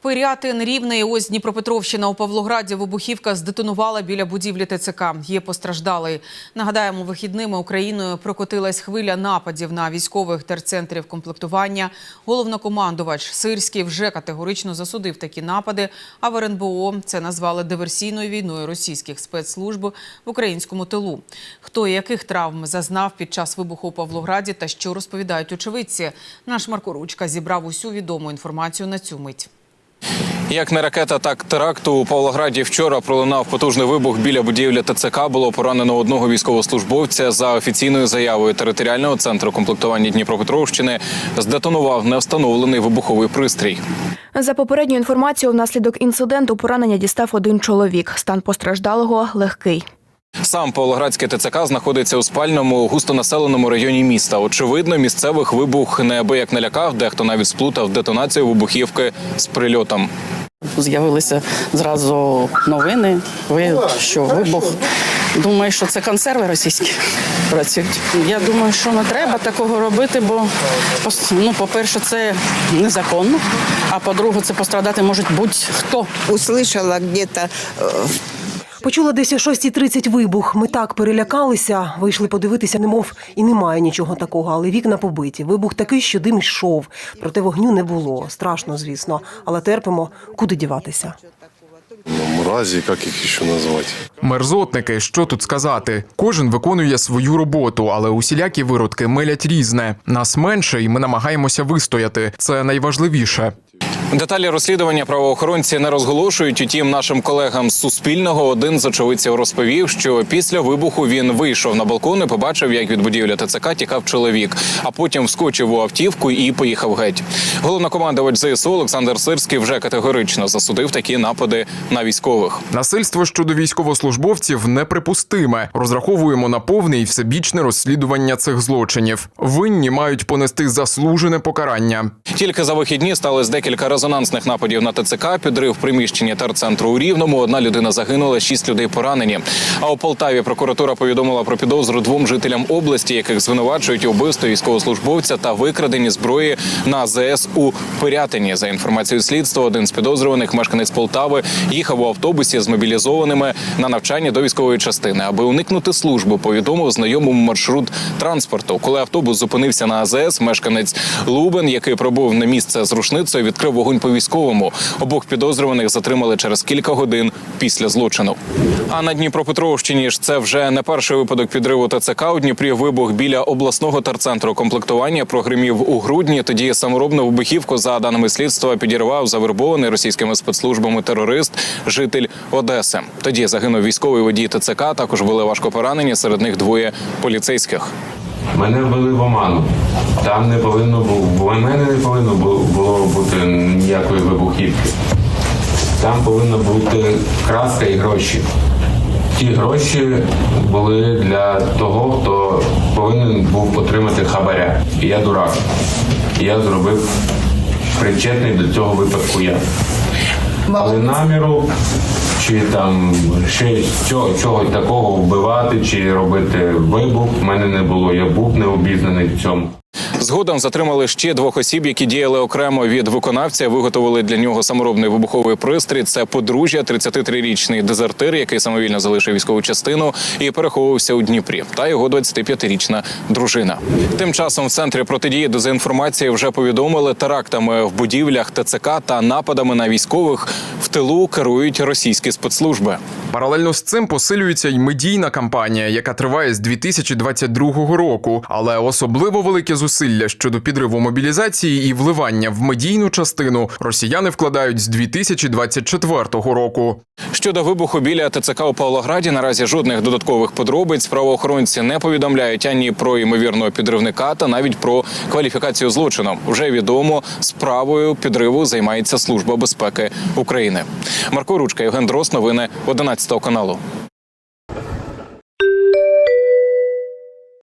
Пирятин, Рівне і ось Дніпропетровщина у Павлограді вибухівка здетонувала біля будівлі ТЦК. Є постраждалий. Нагадаємо, вихідними Україною прокотилась хвиля нападів на військових терцентрів комплектування. Головнокомандувач Сирський вже категорично засудив такі напади. А в РНБО це назвали диверсійною війною російських спецслужб в українському тилу. Хто і яких травм зазнав під час вибуху у Павлограді та що розповідають очевидці? Наш Марко Ручка зібрав усю відому інформацію на цю мить. Як не ракета, так теракту у Павлограді вчора пролунав потужний вибух біля будівлі ТЦК. Було поранено одного військовослужбовця. За офіційною заявою територіального центру комплектування Дніпропетровщини здетонував невстановлений вибуховий пристрій. За попередньою інформацією, внаслідок інциденту поранення дістав один чоловік. Стан постраждалого легкий. Сам Павлоградський ТЦК знаходиться у спальному густонаселеному районі міста. Очевидно, місцевих вибух неабияк налякав, дехто навіть сплутав детонацію вибухівки з прильотом. З'явилися зразу новини, ви що вибух. Думаю, що це консерви російські працюють. Я думаю, що не треба такого робити, бо ну, по-перше, це незаконно, а по-друге, це пострадати може будь-хто. услышала э, Почула десь о 6.30 вибух. Ми так перелякалися, вийшли подивитися, немов і немає нічого такого, але вікна побиті. Вибух такий, що дим йшов. Проте вогню не було. Страшно, звісно, але терпимо, куди діватися. Мразі, як їх ще назвати? Мерзотники, що тут сказати? Кожен виконує свою роботу, але усілякі виродки милять різне. Нас менше, і ми намагаємося вистояти. Це найважливіше. Деталі розслідування правоохоронці не розголошують. Утім, нашим колегам з Суспільного один з очевидців розповів, що після вибуху він вийшов на балкон і побачив, як від будівлі ТЦК тікав чоловік, а потім вскочив у автівку і поїхав геть. Головнокомандувач ЗСУ Олександр Сирський вже категорично засудив такі напади на військових. Насильство щодо військовослужбовців неприпустиме. Розраховуємо на повне і всебічне розслідування цих злочинів. Винні мають понести заслужене покарання. Тільки за вихідні сталося декілька резонансних нападів на ТЦК, підрив приміщення терцентру у Рівному. Одна людина загинула, шість людей поранені. А у Полтаві прокуратура повідомила про підозру двом жителям області, яких звинувачують у вбивстві військовослужбовця та викраденні зброї на АЗС у Пирятині. За інформацією слідства, один з підозрюваних мешканець Полтави їхав у автобусі з мобілізованими на навчання до військової частини, аби уникнути служби. Повідомив знайомому маршрут транспорту. Коли автобус зупинився на АЗС, мешканець Лубен, який пробув на місце з рушницею, відкрив вогонь по військовому. Обох підозрюваних затримали через кілька годин після злочину. А на Дніпропетровщині ж це вже не перший випадок підриву ТЦК у Дніпрі. Вибух біля обласного терцентру комплектування прогримів у грудні. Тоді саморобну вибухівку, за даними слідства, підірвав завербований російськими спецслужбами терорист, житель Одеси. Тоді загинув військовий водій ТЦК. Також були важко поранені. Серед них двоє поліцейських. Мене ввели в оману. Там не повинно було, в мене не повинно було бути ніякої вибухівки. Там повинна бути краска і гроші. Ті гроші були для того, хто повинен був отримати хабаря. І я дурак. І я зробив причетний до цього випадку я. Але наміру чи там ще чого, чогось такого вбивати чи робити вибух в мене не було. Я був не обізнаний в цьому. Згодом затримали ще двох осіб, які діяли окремо від виконавця. Виготовили для нього саморобний вибуховий пристрій. Це подружжя, 33-річний дезертир, який самовільно залишив військову частину і переховувався у Дніпрі, та його 25-річна дружина. Тим часом в центрі протидії дезінформації вже повідомили терактами в будівлях ТЦК та нападами на військових в тилу керують російські спецслужби. Паралельно з цим посилюється й медійна кампанія, яка триває з 2022 року, але особливо велике зусилля щодо підриву мобілізації і вливання в медійну частину росіяни вкладають з 2024 року. Щодо вибуху біля ТЦК у Павлограді, наразі жодних додаткових подробиць правоохоронці не повідомляють ані про ймовірного підривника, та навіть про кваліфікацію злочину. Вже відомо, справою підриву займається Служба безпеки України. Марко Ручка, Євген Дрос, новини 11 каналу.